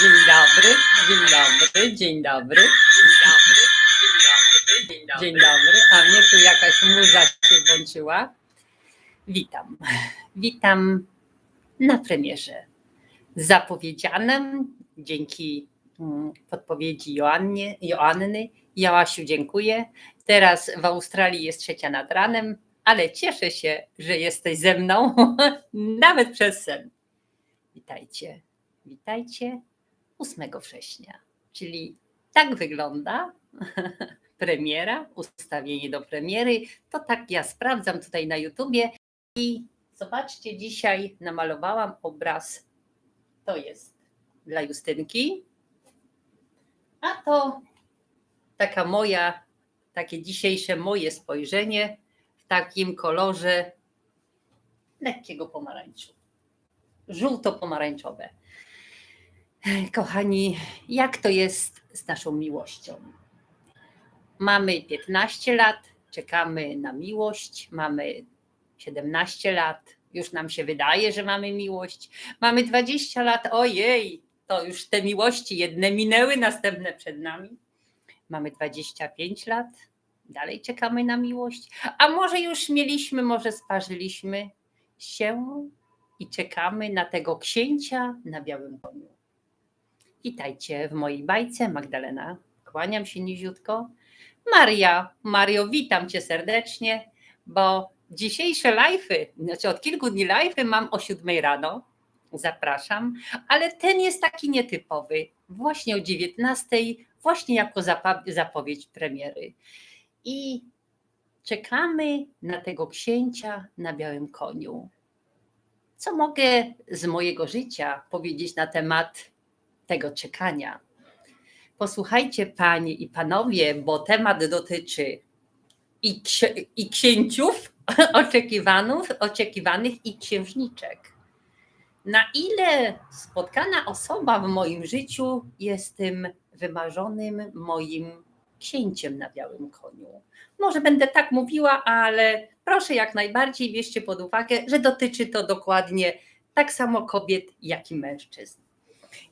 Dzień dobry, dzień dobry, dzień dobry. Dzień dobry, a mnie tu jakaś muza się włączyła. Witam, witam na premierze. Zapowiedzianym dzięki mm, podpowiedzi Joannie, Joanny. Joasiu, dziękuję. Teraz w Australii jest trzecia nad ranem, ale cieszę się, że jesteś ze mną, nawet przez sen. Witajcie, witajcie 8 września, czyli tak wygląda premiera, ustawienie do premiery. To tak ja sprawdzam tutaj na YouTubie i zobaczcie, dzisiaj namalowałam obraz. To jest dla Justynki, a to taka moja, takie dzisiejsze moje spojrzenie w takim kolorze lekkiego pomarańczu. Żółto-pomarańczowe. Kochani, jak to jest z naszą miłością? Mamy 15 lat, czekamy na miłość, mamy 17 lat, już nam się wydaje, że mamy miłość. Mamy 20 lat, ojej, to już te miłości jedne minęły, następne przed nami. Mamy 25 lat, dalej czekamy na miłość. A może już mieliśmy, może sparzyliśmy się i czekamy na tego księcia na białym koniu. Witajcie w mojej bajce, Magdalena. Kłaniam się niziutko. Maria, Mario, witam cię serdecznie, bo dzisiejsze live'y, znaczy od kilku dni live'y mam o 7 rano. Zapraszam, ale ten jest taki nietypowy. Właśnie o 19, właśnie jako zapowiedź premiery. I czekamy na tego księcia na białym koniu. Co mogę z mojego życia powiedzieć na temat tego czekania? Posłuchajcie, panie i panowie, bo temat dotyczy i, i księciów oczekiwanych, oczekiwanych i księżniczek. Na ile spotkana osoba w moim życiu jest tym wymarzonym moim księciem na białym koniu? Może będę tak mówiła, ale proszę jak najbardziej bierzcie pod uwagę, że dotyczy to dokładnie tak samo kobiet, jak i mężczyzn.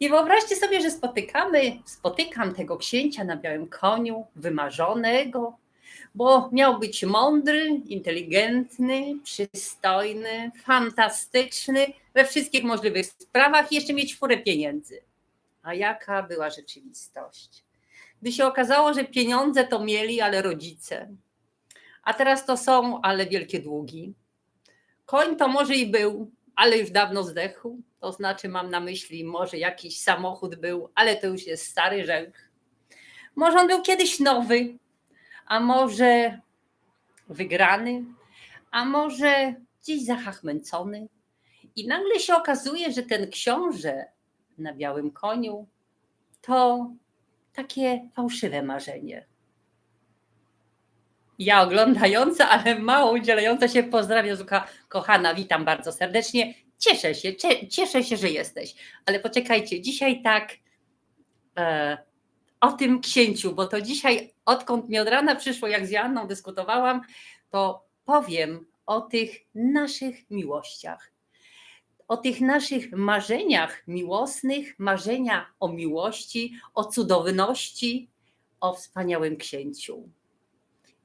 I wyobraźcie sobie, że spotykamy, spotykam tego księcia na białym koniu, wymarzonego, bo miał być mądry, inteligentny, przystojny, fantastyczny we wszystkich możliwych sprawach i jeszcze mieć furę pieniędzy. A jaka była rzeczywistość? Gdy się okazało, że pieniądze to mieli, ale rodzice, a teraz to są, ale wielkie długi. Koń to może i był, ale już dawno zdechł. To znaczy, mam na myśli, może jakiś samochód był, ale to już jest stary rzek. Może on był kiedyś nowy, a może wygrany, a może gdzieś zahachmęcony. I nagle się okazuje, że ten książę na białym koniu to takie fałszywe marzenie. Ja oglądająca, ale mało udzielająca się pozdrawiam, Zuka kochana, witam bardzo serdecznie. Cieszę się, cie, cieszę się, że jesteś. Ale poczekajcie, dzisiaj tak e, o tym księciu, bo to dzisiaj, odkąd mi od rana przyszło, jak z Joanną dyskutowałam, to powiem o tych naszych miłościach. O tych naszych marzeniach miłosnych, marzenia o miłości, o cudowności, o wspaniałym księciu.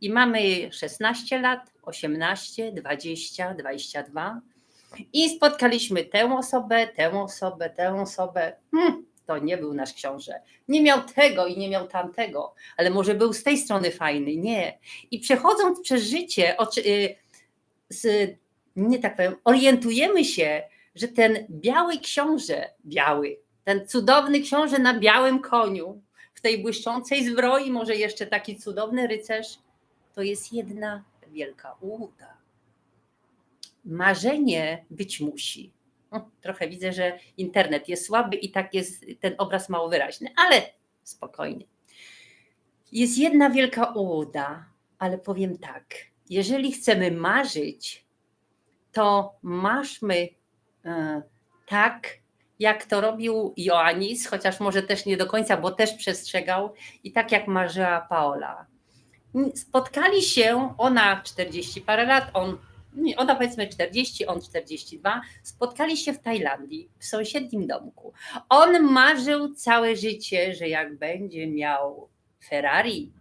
I mamy 16 lat, 18, 20, 22. I spotkaliśmy tę osobę, tę osobę, tę osobę. Hmm, to nie był nasz książę. Nie miał tego i nie miał tamtego, ale może był z tej strony fajny. Nie. I przechodząc przez życie, oczy- y, nie tak powiem, orientujemy się, że ten biały książę, biały, ten cudowny książę na białym koniu, w tej błyszczącej zbroi, może jeszcze taki cudowny rycerz, to jest jedna wielka ułuda. Marzenie być musi. Trochę widzę, że internet jest słaby i tak jest ten obraz mało wyraźny, ale spokojnie. Jest jedna wielka ułuda, ale powiem tak: jeżeli chcemy marzyć, to maszmy e, tak, jak to robił Joannis, chociaż może też nie do końca, bo też przestrzegał, i tak jak marzyła Paola spotkali się, ona 40 parę lat, on ona powiedzmy 40, on 42, spotkali się w Tajlandii, w sąsiednim domku. On marzył całe życie, że jak będzie miał Ferrari,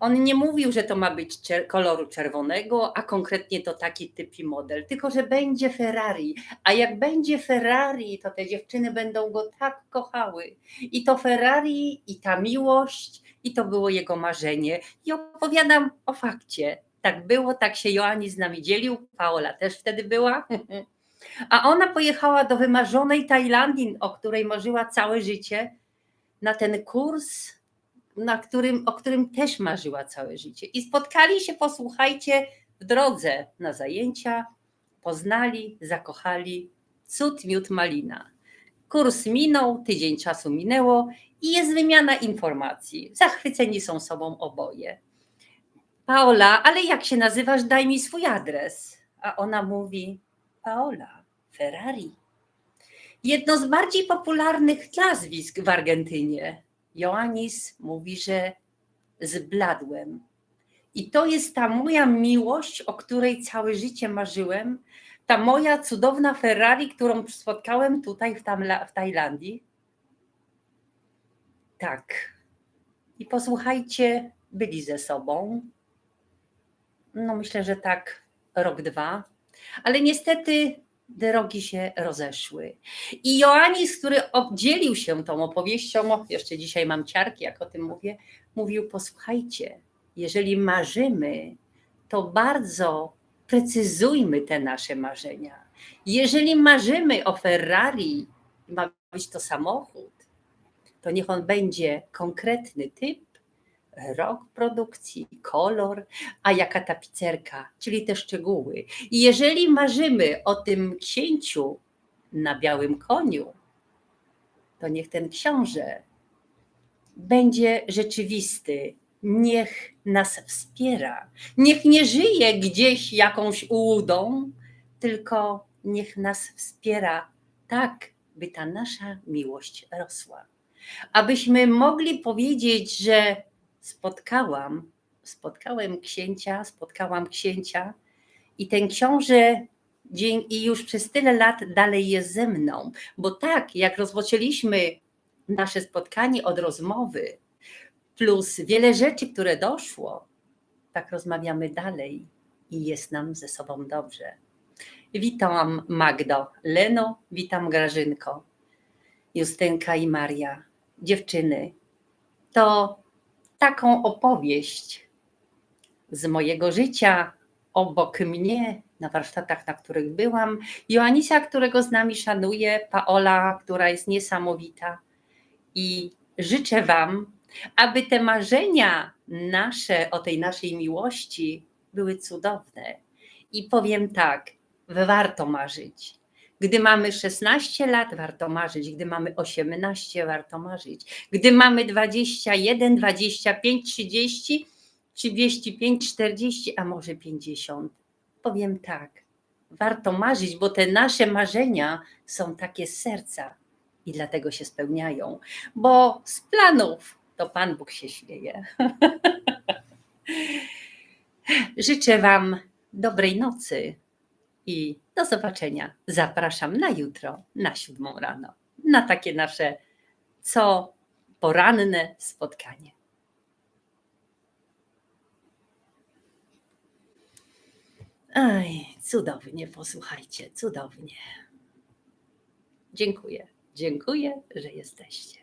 on nie mówił, że to ma być koloru czerwonego, a konkretnie to taki typ i model, tylko że będzie Ferrari. A jak będzie Ferrari, to te dziewczyny będą go tak kochały. I to Ferrari, i ta miłość, i to było jego marzenie. I opowiadam o fakcie. Tak było, tak się Joanni z nami dzielił. Paola też wtedy była. A ona pojechała do wymarzonej Tajlandii, o której marzyła całe życie, na ten kurs na którym, o którym też marzyła całe życie. I spotkali się, posłuchajcie, w drodze na zajęcia, poznali, zakochali. Cud, miód, malina. Kurs minął, tydzień czasu minęło i jest wymiana informacji. Zachwyceni są sobą oboje. Paola, ale jak się nazywasz? Daj mi swój adres. A ona mówi: Paola, Ferrari. Jedno z bardziej popularnych nazwisk w Argentynie. Joannis mówi, że zbladłem. I to jest ta moja miłość, o której całe życie marzyłem. Ta moja cudowna Ferrari, którą spotkałem tutaj w, Tamla, w Tajlandii. Tak. I posłuchajcie, byli ze sobą. No myślę, że tak rok, dwa. Ale niestety drogi się rozeszły. I Joannis, który obdzielił się tą opowieścią, jeszcze dzisiaj mam ciarki, jak o tym mówię, mówił: Posłuchajcie, jeżeli marzymy, to bardzo precyzujmy te nasze marzenia. Jeżeli marzymy o Ferrari, ma być to samochód, to niech on będzie konkretny typ, rok produkcji, kolor, a jaka tapicerka, czyli te szczegóły. I jeżeli marzymy o tym księciu na białym koniu, to niech ten książę będzie rzeczywisty. Niech nas wspiera. Niech nie żyje gdzieś jakąś ułudą, tylko niech nas wspiera tak, by ta nasza miłość rosła. Abyśmy mogli powiedzieć, że spotkałam, spotkałem księcia, spotkałam księcia i ten książę i już przez tyle lat dalej jest ze mną, bo tak jak rozpoczęliśmy nasze spotkanie od rozmowy, plus wiele rzeczy, które doszło, tak rozmawiamy dalej i jest nam ze sobą dobrze. Witam Magdo, Leno, witam Grażynko, Justynka i Maria. Dziewczyny, to taką opowieść z mojego życia, obok mnie, na warsztatach, na których byłam, Joanisia, którego z nami szanuję, Paola, która jest niesamowita. I życzę Wam, aby te marzenia nasze o tej naszej miłości były cudowne. I powiem tak, warto marzyć. Gdy mamy 16 lat, warto marzyć. Gdy mamy 18, warto marzyć. Gdy mamy 21, 25, 30, 35, 40, a może 50. Powiem tak, warto marzyć, bo te nasze marzenia są takie z serca i dlatego się spełniają. Bo z planów to Pan Bóg się śmieje. Życzę Wam dobrej nocy i do zobaczenia. Zapraszam na jutro, na siódmą rano, na takie nasze co poranne spotkanie. Aj, cudownie, posłuchajcie, cudownie. Dziękuję, dziękuję, że jesteście.